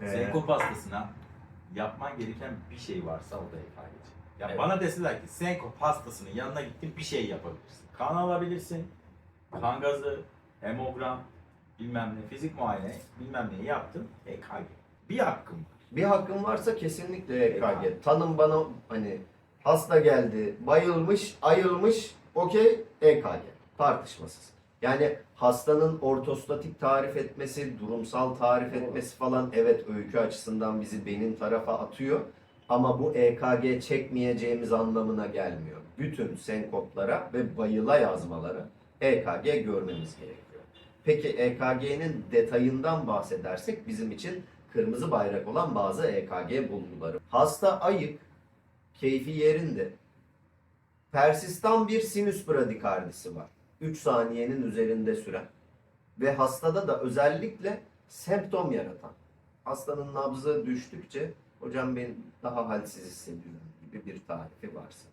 Senkop hastasına yapman gereken bir şey varsa o da EKG'ci. Ya Evet. bana deseler ki senkop hastasının yanına gittin bir şey yapabilirsin. Kan alabilirsin, kan gazı, hemogram, bilmem ne, fizik muayene, bilmem neyi yaptın, EKG. Bir hakkım var. Bir hakkım varsa kesinlikle EKG. Tanım bana hani hasta geldi, bayılmış, ayılmış, okey EKG. Tartışmasız. Yani hastanın ortostatik tarif etmesi, durumsal tarif etmesi falan evet öykü açısından bizi benim tarafa atıyor. Ama bu EKG çekmeyeceğimiz anlamına gelmiyor. Bütün senkoplara ve bayıla yazmalara EKG görmemiz gerekiyor. Peki EKG'nin detayından bahsedersek bizim için kırmızı bayrak olan bazı EKG bulguları. Hasta ayık, keyfi yerinde. Persistan bir sinüs bradikardisi var. 3 saniyenin üzerinde süren. Ve hastada da özellikle semptom yaratan. Hastanın nabzı düştükçe hocam ben daha halsiz hissediyorum gibi bir tarifi varsa.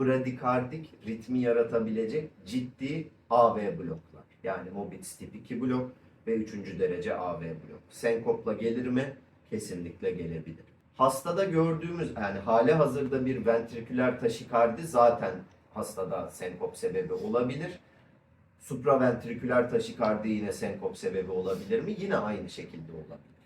Bradikardik ritmi yaratabilecek ciddi AV bloklar. Yani Mobitz tip 2 blok ve 3. derece AV blok. Senkopla gelir mi? Kesinlikle gelebilir. Hastada gördüğümüz yani hali hazırda bir ventriküler taşikardi zaten hastada senkop sebebi olabilir. Supraventriküler taşikardi yine senkop sebebi olabilir mi? Yine aynı şekilde olabilir.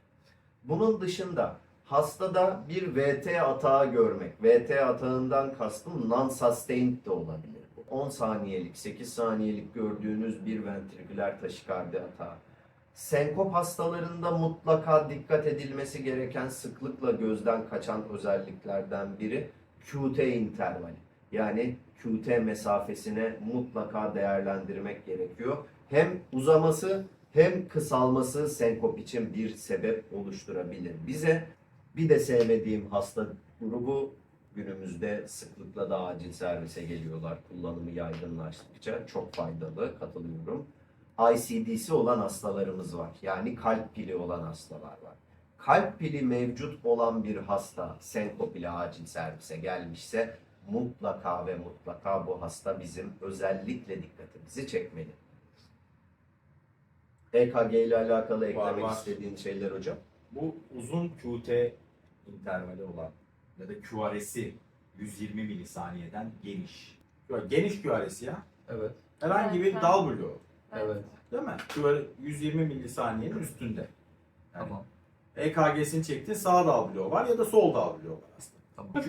Bunun dışında hastada bir VT atağı görmek. VT atağından kastım non-sustained de olabilir. 10 saniyelik, 8 saniyelik gördüğünüz bir ventriküler taşikardi atağı. Senkop hastalarında mutlaka dikkat edilmesi gereken sıklıkla gözden kaçan özelliklerden biri QT intervali. Yani QT mesafesine mutlaka değerlendirmek gerekiyor. Hem uzaması hem kısalması senkop için bir sebep oluşturabilir. Bize bir de sevmediğim hasta grubu günümüzde sıklıkla da acil servise geliyorlar. Kullanımı yaygınlaştıkça çok faydalı katılıyorum. ICD'si olan hastalarımız var. Yani kalp pili olan hastalar var. Kalp pili mevcut olan bir hasta senkop ile acil servise gelmişse mutlaka ve mutlaka bu hasta bizim özellikle dikkatimizi çekmeli. EKG ile alakalı eklemek var. istediğin şeyler hocam. Bu uzun QT intervali olan ya da QRS'i 120 milisaniyeden geniş. Geniş QRS ya. Evet. Herhangi bir bloğu. Evet. Değil mi? QR 120 milisaniyenin üstünde. Yani Tamam. EKG'sini çektin sağ dal bloğu var ya da sol dal bloğu var aslında.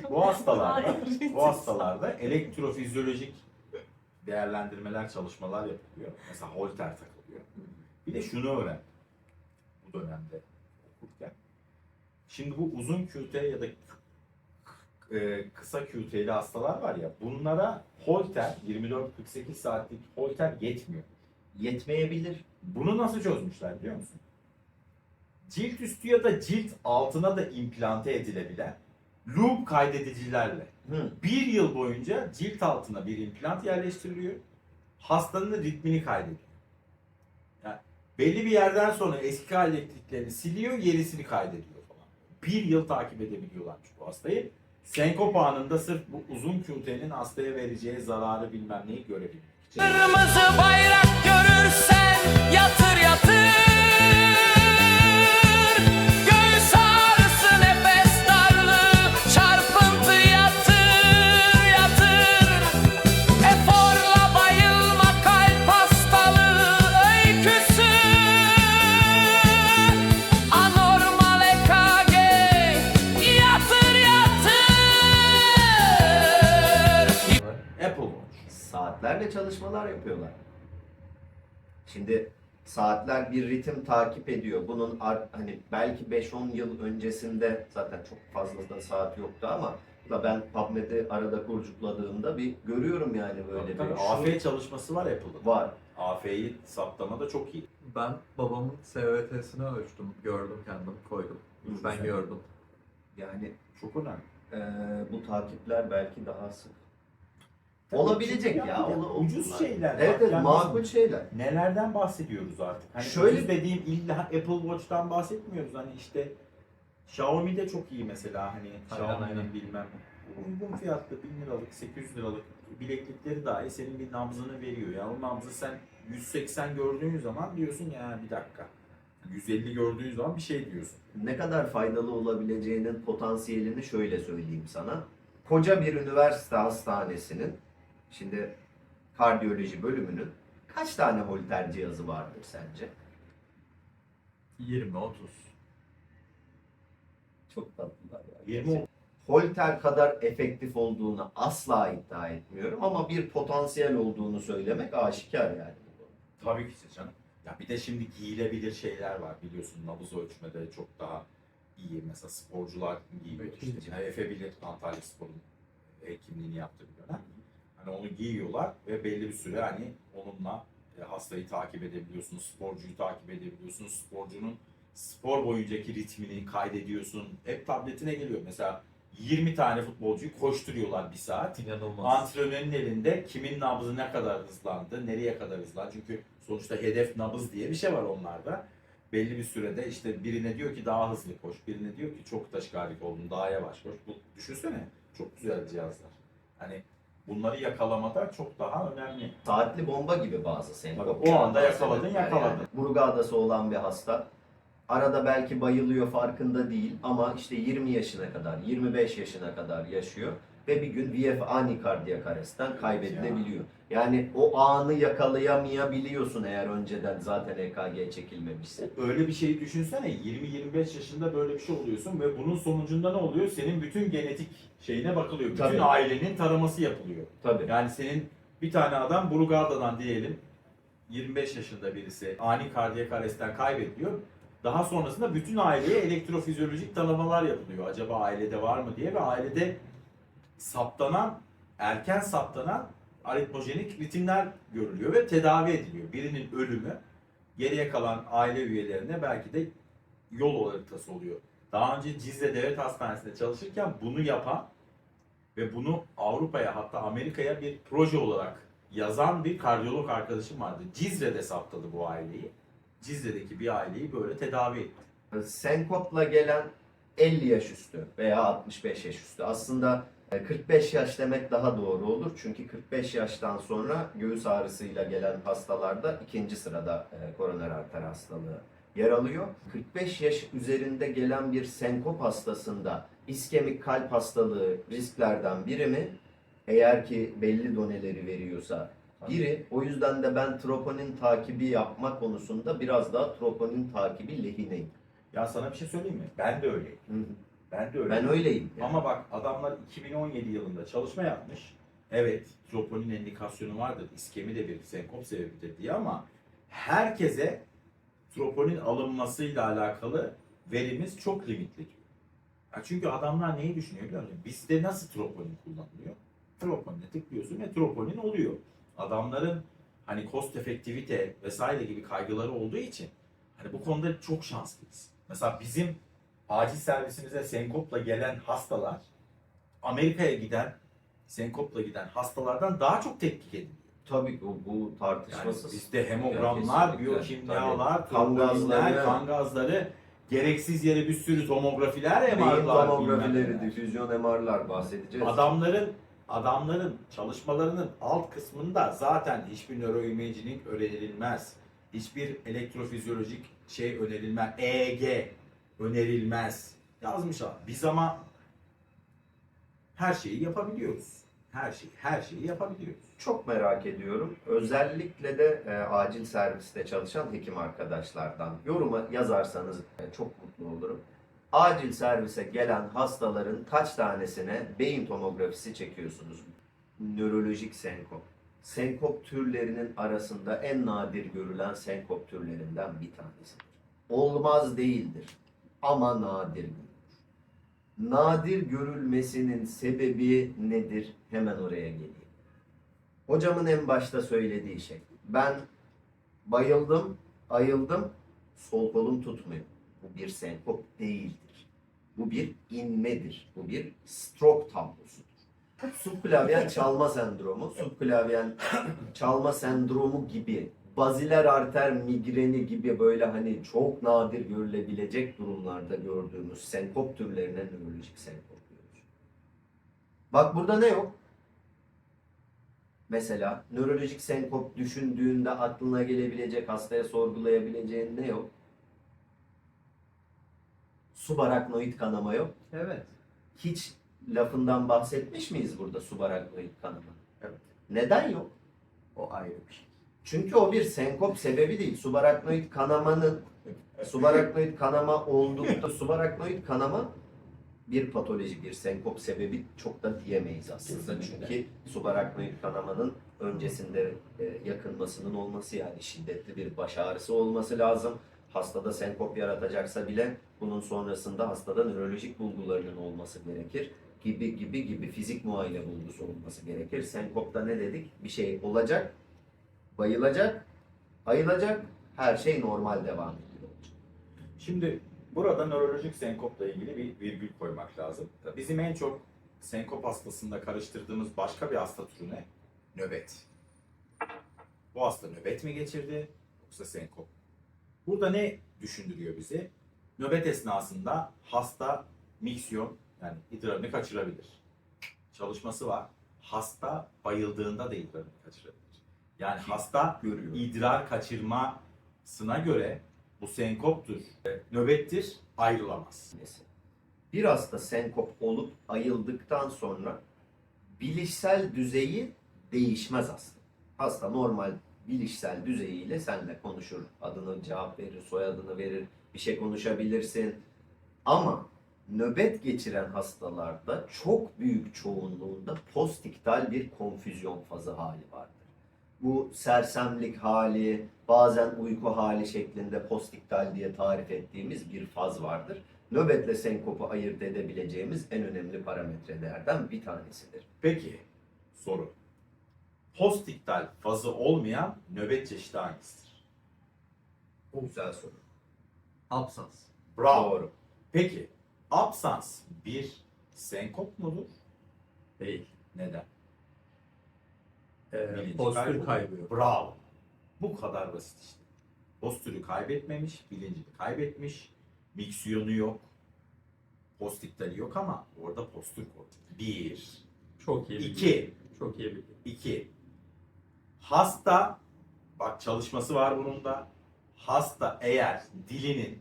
Bu hastalarda bu hastalarda elektrofizyolojik değerlendirmeler, çalışmalar yapılıyor. Mesela holter takılıyor. Bir de şunu öğren bu dönemde okurken. Şimdi bu uzun QT ya da e, kısa QT'li hastalar var ya bunlara holter 24-48 saatlik holter yetmiyor. Yetmeyebilir. Bunu nasıl çözmüşler biliyor musun? Cilt üstü ya da cilt altına da implante edilebilen loop kaydedicilerle Hı. bir yıl boyunca cilt altına bir implant yerleştiriliyor. Hastanın ritmini kaydediyor. Yani belli bir yerden sonra eski hallettiklerini siliyor, yenisini kaydediyor falan. Bir yıl takip edebiliyorlarmış bu hastayı. Senkop anında sırf bu uzun QT'nin hastaya vereceği zararı bilmem neyi görebilmek için. Kırmızı bayrak görürsen yatır yatır Şimdi saatler bir ritim takip ediyor. Bunun ar- hani belki 5-10 yıl öncesinde zaten çok fazla da saat yoktu ama da ben PubMed'i arada kurcukladığımda bir görüyorum yani böyle Tabii, bir tabii. AF çalışması var Apple'ın. var. AF'yi saptamada çok iyi. Ben babamın SVT'sini ölçtüm. Gördüm kendim koydum. Ben Güzel. gördüm. Yani Çok önemli. eee, bu takipler belki daha sık. Olabilecek ya. ola- ucuz bunlar- şeyler. Evet, evet yani makul şeyler. Nelerden bahsediyoruz artık? Hani Şöyle- ucuz dediğim illa Apple Watch'tan bahsetmiyoruz. Hani işte Xiaomi de çok iyi mesela hani Aynen, Xiaomi'nin aynen. bilmem uygun fiyatlı 1000 liralık 800 liralık bileklikleri dahi senin bir nabzını veriyor. Ya o nabzı sen 180 gördüğün zaman diyorsun ya bir dakika. 150 gördüğün zaman bir şey diyorsun. ne kadar faydalı olabileceğinin potansiyelini şöyle söyleyeyim sana. Koca bir üniversite hastanesinin, şimdi kardiyoloji bölümünün kaç tane holter cihazı vardır sence? 20 30. Çok tatlılar ya. 20 Holter kadar efektif olduğunu asla iddia etmiyorum ama bir potansiyel olduğunu söylemek aşikar yani. Tabii ki canım. Ya bir de şimdi giyilebilir şeyler var biliyorsun nabız ölçmede çok daha iyi. Mesela sporcular giyiyor. İşte Efe bilir Antalya Spor'un hekimliğini yaptı bir dönem. Hani onu giyiyorlar ve belli bir süre hani onunla e, hastayı takip edebiliyorsunuz, sporcuyu takip edebiliyorsunuz, sporcunun spor boyuncaki ritmini kaydediyorsun. Hep tabletine geliyor. Mesela 20 tane futbolcuyu koşturuyorlar bir saat. İnanılmaz. Antrenörün elinde kimin nabzı ne kadar hızlandı, nereye kadar hızlandı. Çünkü sonuçta hedef nabız diye bir şey var onlarda. Belli bir sürede işte birine diyor ki daha hızlı koş, birine diyor ki çok taşkarlık oldun, daha yavaş koş. Bu, düşünsene çok güzel cihazlar. Hani bunları yakalamada çok daha önemli. Saatli bomba gibi bazı senkop. Tabii, o anda yakaladın, yakaladın. Burgadası olan bir hasta arada belki bayılıyor farkında değil ama işte 20 yaşına kadar, 25 yaşına kadar yaşıyor ve bir gün VF ani kardiyak arrestten kaybedilebiliyor. Yani o anı yakalayamayabiliyorsun eğer önceden zaten EKG çekilmemişse. Öyle bir şeyi düşünsene 20-25 yaşında böyle bir şey oluyorsun ve bunun sonucunda ne oluyor? Senin bütün genetik şeyine bakılıyor. Bütün Tabii. ailenin taraması yapılıyor. Tabii. Yani senin bir tane adam Brugarda'dan diyelim 25 yaşında birisi ani kardiyak arrestten kaybediliyor. Daha sonrasında bütün aileye elektrofizyolojik tanımalar yapılıyor. Acaba ailede var mı diye ve ailede saptanan, erken saptanan aritmojenik ritimler görülüyor ve tedavi ediliyor. Birinin ölümü geriye kalan aile üyelerine belki de yol haritası oluyor. Daha önce Cizre Devlet Hastanesi'nde çalışırken bunu yapan ve bunu Avrupa'ya hatta Amerika'ya bir proje olarak yazan bir kardiyolog arkadaşım vardı. Cizre'de saptadı bu aileyi. Cizre'deki bir aileyi böyle tedavi etti. Senkopla gelen 50 yaş üstü veya 65 yaş üstü. Aslında 45 yaş demek daha doğru olur. Çünkü 45 yaştan sonra göğüs ağrısıyla gelen hastalarda ikinci sırada e, koroner arter hastalığı yer alıyor. 45 yaş üzerinde gelen bir senkop hastasında iskemik kalp hastalığı risklerden biri mi? Eğer ki belli doneleri veriyorsa biri. O yüzden de ben troponin takibi yapma konusunda biraz daha troponin takibi lehineyim. Ya sana bir şey söyleyeyim mi? Ben de öyleyim. Hı hı. Ben de öyleyim. Ben öyleyim. yani. Ama bak adamlar 2017 yılında çalışma yapmış. Evet, troponin indikasyonu vardır. İskemi de bir senkop sebebidir diye ama herkese troponin alınmasıyla alakalı verimiz çok limitli diyor. Ya çünkü adamlar neyi düşünüyor biliyor musun? Bizde nasıl troponin kullanılıyor? Troponine tıklıyorsun ve troponin oluyor. Adamların hani cost efektivite vesaire gibi kaygıları olduğu için hani bu konuda çok şanslıyız. Mesela bizim acil servisimize senkopla gelen hastalar Amerika'ya giden senkopla giden hastalardan daha çok tetkik ediliyor. Tabii ki bu Yani tartışmasız. bizde hemogramlar, biyokimyalar. Kan gazları. kan gazları, gereksiz yere bir sürü tomografiler, MR'lar, tomografileri, difüzyon MR'lar bahsedeceğiz. Adamların adamların çalışmalarının alt kısmında zaten hiçbir nöroimaging önerilmez. Hiçbir elektrofizyolojik şey önerilmez. EEG önerilmez. Yazmışlar. Biz ama her şeyi yapabiliyoruz. Her şeyi, her şeyi yapabiliyoruz. Çok merak ediyorum. Özellikle de e, acil serviste çalışan hekim arkadaşlardan yoruma yazarsanız e, çok mutlu olurum. Acil servise gelen hastaların kaç tanesine beyin tomografisi çekiyorsunuz? Nörolojik senkop. Senkop türlerinin arasında en nadir görülen senkop türlerinden bir tanesidir. Olmaz değildir ama nadir görülür. Nadir görülmesinin sebebi nedir? Hemen oraya geleyim. Hocamın en başta söylediği şey. Ben bayıldım, ayıldım, sol kolum tutmuyor. Bu bir senkop değildir. Bu bir inmedir. Bu bir stroke tablosudur. Subklavyen çalma sendromu, subklavyen çalma sendromu gibi baziler arter migreni gibi böyle hani çok nadir görülebilecek durumlarda gördüğümüz senkop türlerine nörolojik senkop diyoruz. Bak burada ne yok? Mesela nörolojik senkop düşündüğünde aklına gelebilecek, hastaya sorgulayabileceğin ne yok? Subaraknoid kanama yok. Evet. Hiç lafından bahsetmiş miyiz burada subaraknoid kanama? Evet. Neden yok? O ayrı bir şey. Çünkü o bir senkop sebebi değil. Subaraknoid kanamanın subaraknoid kanama oldukta subaraknoid kanama bir patoloji, bir senkop sebebi çok da diyemeyiz aslında. Kesinlikle. Çünkü subaraknoid kanamanın öncesinde e, yakınmasının olması yani şiddetli bir baş ağrısı olması lazım. Hastada senkop yaratacaksa bile bunun sonrasında hastada nörolojik bulgularının olması gerekir gibi gibi gibi fizik muayene bulgusu olması gerekir. Senkopta ne dedik? Bir şey olacak, bayılacak, ayılacak, her şey normal devam ediyor. Şimdi burada nörolojik senkopla ilgili bir virgül koymak lazım. Bizim en çok senkop hastasında karıştırdığımız başka bir hasta türü ne? Nöbet. Bu hasta nöbet mi geçirdi yoksa senkop? Burada ne düşündürüyor bizi? Nöbet esnasında hasta miksiyon yani idrarını kaçırabilir. Çalışması var. Hasta bayıldığında da idrarını kaçırabilir. Yani hasta Görüyor. idrar kaçırmasına göre bu senkoptur, nöbettir, ayrılamaz. Bir hasta senkop olup ayıldıktan sonra bilişsel düzeyi değişmez aslında. Hasta normal bilişsel düzeyiyle seninle konuşur, adını cevap verir, soyadını verir, bir şey konuşabilirsin. Ama nöbet geçiren hastalarda çok büyük çoğunluğunda postiktal bir konfüzyon fazı hali vardır. Bu sersemlik hali, bazen uyku hali şeklinde postiktal diye tarif ettiğimiz bir faz vardır. Nöbetle senkopu ayırt edebileceğimiz en önemli parametrelerden bir tanesidir. Peki, soru. Postiktal fazı olmayan nöbet çeşidi hangisidir? Bu güzel soru. Absans. Bravo. Doğru. Peki, absans bir senkop mudur? Değil. Neden? Ee, Bilinci postür kayboluyor. kaybıyor. Bravo. Bu kadar basit işte. Postürü kaybetmemiş, bilincini kaybetmiş, miksiyonu yok, postiktali yok ama orada postür koydu. Bir. Çok iyi bilgi. İki. Çok iyi bilgi. 2. Hasta, bak çalışması var bunun da. Hasta eğer dilinin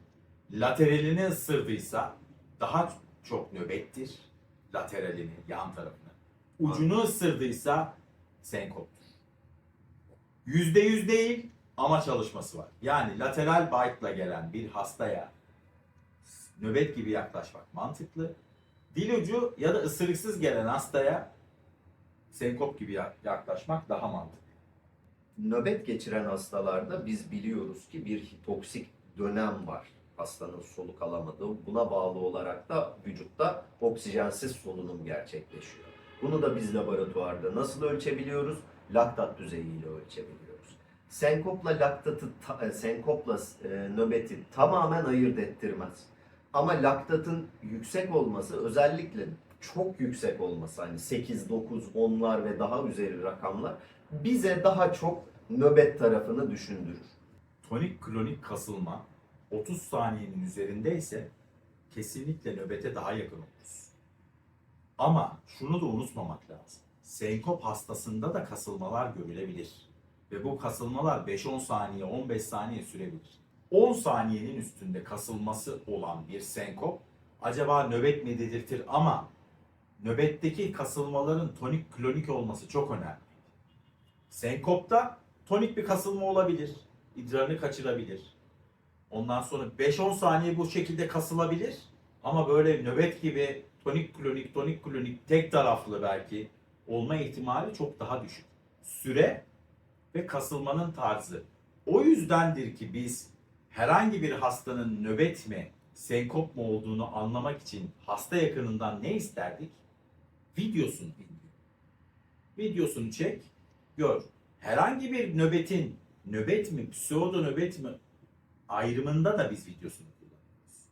lateralini ısırdıysa daha çok nöbettir. Lateralini, yan tarafını. Ucunu ısırdıysa senkoptur. Yüzde yüz değil ama çalışması var. Yani lateral bite'la gelen bir hastaya nöbet gibi yaklaşmak mantıklı. Dil ucu ya da ısırıksız gelen hastaya senkop gibi ya- yaklaşmak daha mantıklı. Nöbet geçiren hastalarda biz biliyoruz ki bir hipoksik dönem var. Hastanın soluk alamadığı. Buna bağlı olarak da vücutta oksijensiz solunum gerçekleşiyor. Bunu da biz laboratuvarda nasıl ölçebiliyoruz? Laktat düzeyiyle ölçebiliyoruz. Senkopla laktatı, ta- e, senkopla e, nöbeti tamamen ayırt ettirmez. Ama laktatın yüksek olması özellikle çok yüksek olması hani 8, 9, 10'lar ve daha üzeri rakamlar bize daha çok nöbet tarafını düşündürür. Tonik klonik kasılma 30 saniyenin üzerindeyse kesinlikle nöbete daha yakın oluruz. Ama şunu da unutmamak lazım. Senkop hastasında da kasılmalar görülebilir. Ve bu kasılmalar 5-10 saniye, 15 saniye sürebilir. 10 saniyenin üstünde kasılması olan bir senkop acaba nöbet mi dedirtir ama nöbetteki kasılmaların tonik klonik olması çok önemli. Senkopta tonik bir kasılma olabilir. idrarını kaçırabilir. Ondan sonra 5-10 saniye bu şekilde kasılabilir. Ama böyle nöbet gibi tonik klonik tonik klonik tek taraflı belki olma ihtimali çok daha düşük. Süre ve kasılmanın tarzı. O yüzdendir ki biz herhangi bir hastanın nöbet mi, senkop mu olduğunu anlamak için hasta yakınından ne isterdik? Videosunu indir. Videosunu çek, gör. Herhangi bir nöbetin nöbet mi, pseudo nöbet mi ayrımında da biz videosunu kullanıyoruz.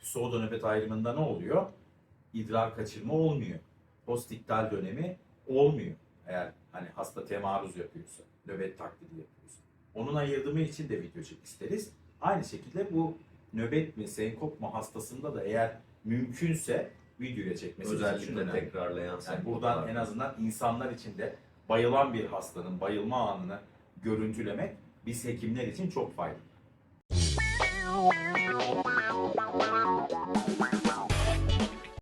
Pseudo nöbet ayrımında ne oluyor? İdrar kaçırma olmuyor. Postiktal dönemi olmuyor. Eğer hani hasta temaruz yapıyorsa, nöbet taklidi yapıyorsa. Onun ayırdımı için de video çek isteriz. Aynı şekilde bu nöbet mi, senkop mu hastasında da eğer mümkünse videoya çekmesi Özellikle tekrarlayan Yani buradan en azından insanlar için de bayılan bir hastanın bayılma anını görüntülemek biz hekimler için çok faydalı.